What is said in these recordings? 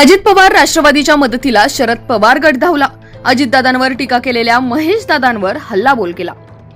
अजित पवार राष्ट्रवादीच्या मदतीला शरद पवार गट धावला. अजितदादांवर टीका केलेल्या महेश दादांवर हल्लाबोल केला.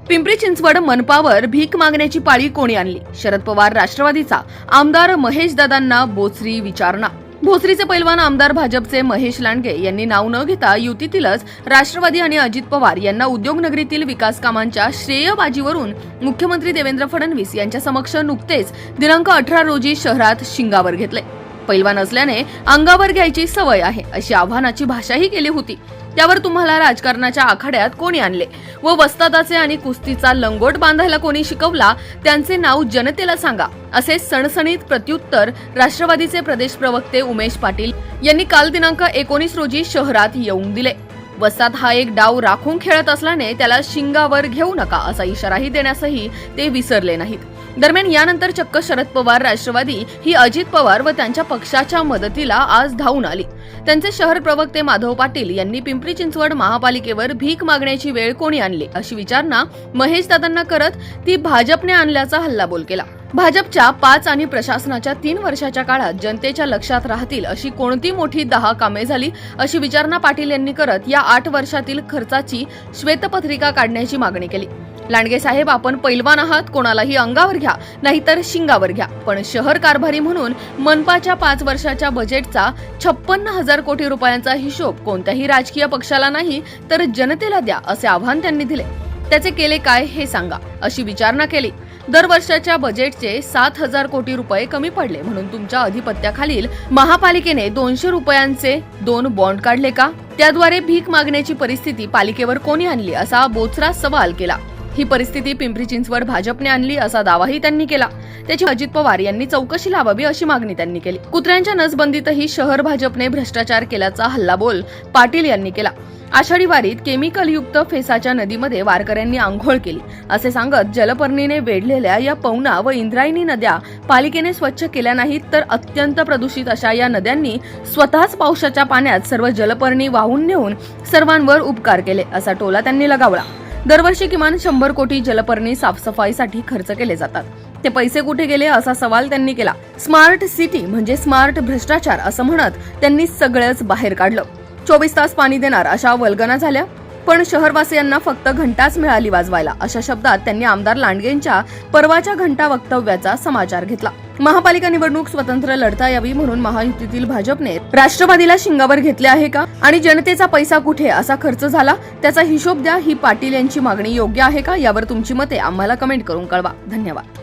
पिंपरी चिंचवड मनपावर भीक मागण्याची पाळी कोणी आणली? शरद पवार राष्ट्रवादीचा आमदार महेश दादांना बोचरी विचारणा. भोसरीचे पैलवान आमदार भाजपचे महेश लांडगे यांनी नाव न घेता युतीतीलच राष्ट्रवादी आणि अजित पवार यांना उद्योगनगरीतील विकास कामांच्या श्रेयबाजीवरून मुख्यमंत्री देवेंद्र फडणवीस यांच्या समक्ष नुकतेच दिनांक अठरा रोजी शहरात शिंगावर घेतले. पैलवान असल्याने अंगावर घ्यायची सवय आहे अशी आव्हानाची भाषाही केली होती. त्यावर तुम्हाला राजकारणाच्या आखाड्यात कोणी आणले? व वस्तादाचे आणि कुस्तीचा लंगोट बांधायला कोणी शिकवला? त्यांचे नाव जनतेला सांगा. असे सणसणीत प्रत्युत्तर राष्ट्रवादीचे प्रदेश प्रवक्ते उमेश पाटील यांनी काल दिनांक एकोणीस रोजी शहरात येऊन दिले. वसात हा एक डाव राखून खेळत असल्याने त्याला शिंगावर घेऊ नका असा इशाराही देण्यासही ते विसरले नाहीत. दरम्यान यानंतर चक्क शरद पवार राष्ट्रवादी ही अजित पवार व त्यांच्या पक्षाच्या मदतीला आज धावून आली. त्यांचे शहर प्रवक्ते माधव पाटील यांनी पिंपरी चिंचवड महापालिकेवर भीक मागण्याची वेळ कोणी आणली अशी विचारणा महेश दादांना करत ती भाजपने आणल्याचा हल्लाबोल केला. भाजपच्या पाच आणि प्रशासनाच्या तीन वर्षाच्या काळात जनतेच्या लक्षात राहतील अशी कोणती मोठी दहा कामे झाली अशी विचारणा पाटील यांनी करत या आठ वर्षातील खर्चाची श्वेतपत्रिका काढण्याची मागणी केली. लांडगे साहेब आपण पैलवान आहात कोणालाही अंगावर घ्या नाहीतर शिंगावर घ्या. पण शहर कारभारी म्हणून मनपाच्या पाच वर्षाच्या बजेटचा छप्पन्न हजार कोटी रुपयांचा हिशोब कोणत्याही राजकीय पक्षाला नाही तर जनतेला द्या असे आव्हान त्यांनी दिले. त्याचे केले काय हे सांगा अशी विचारणा केली. दरवर्षाच्या बजेटचे सात हजार कोटी रुपये कमी पडले म्हणून तुमच्या अधिपत्याखालील महापालिकेने दोनशे रुपयांचे दोन बॉन्ड काढले का? त्याद्वारे भीक मागण्याची परिस्थिती पालिकेवर कोणी आणली असा बोचरा सवाल केला. ही परिस्थिती पिंपरी चिंचवड भाजपने आणली असा दावाही त्यांनी केला. त्याची अजित पवार यांनी चौकशी लावावी अशी मागणी त्यांनी केली. कुत्र्यांच्या नसबंदीतही शहर भाजपने भ्रष्टाचार केल्याचा हल्लाबोल पाटील यांनी केला. आषाढी वारीत केमिकलयुक्त फेसाच्या नदीमध्ये वारकऱ्यांनी आंघोळ केली. असे सांगत जलपर्णीने वेढलेल्या या पवना व इंद्रायणी नद्या पालिकेने स्वच्छ केल्या नाहीत तर अत्यंत प्रदूषित अशा या नद्यांनी स्वतःच पावसाच्या पाण्यात सर्व जलपर्णी वाहून नेऊन सर्वांवर उपकार केले असा टोला त्यांनी लगावला. दरवर्षी किमान शंभर कोटी जलपर्णी साफसफाईसाठी खर्च केले जातात. ते पैसे कुठे गेले असा सवाल त्यांनी केला. स्मार्ट सिटी म्हणजे स्मार्ट भ्रष्टाचार असं म्हणत त्यांनी सगळंच बाहेर काढलं. चोवीस तास पाणी देणार अशा वल्गना झाल्या. पण शहरवासियांना फक्त घंटाच मिळाली वाजवायला अशा शब्दात त्यांनी आमदार लांडगेंच्या परवाच्या घंटा वक्तव्याचा समाचार घेतला. महापालिका निवडणूक स्वतंत्र लढता यावी म्हणून महायुतीतील भाजपने राष्ट्रवादीला शिंगावर घेतले आहे का? आणि जनतेचा पैसा कुठे? असा खर्च झाला. त्याचा हिशोब द्या ही पाटील यांची मागणी योग्य आहे का? यावर तुमची मते आम्हाला कमेंट करून कळवा. धन्यवाद.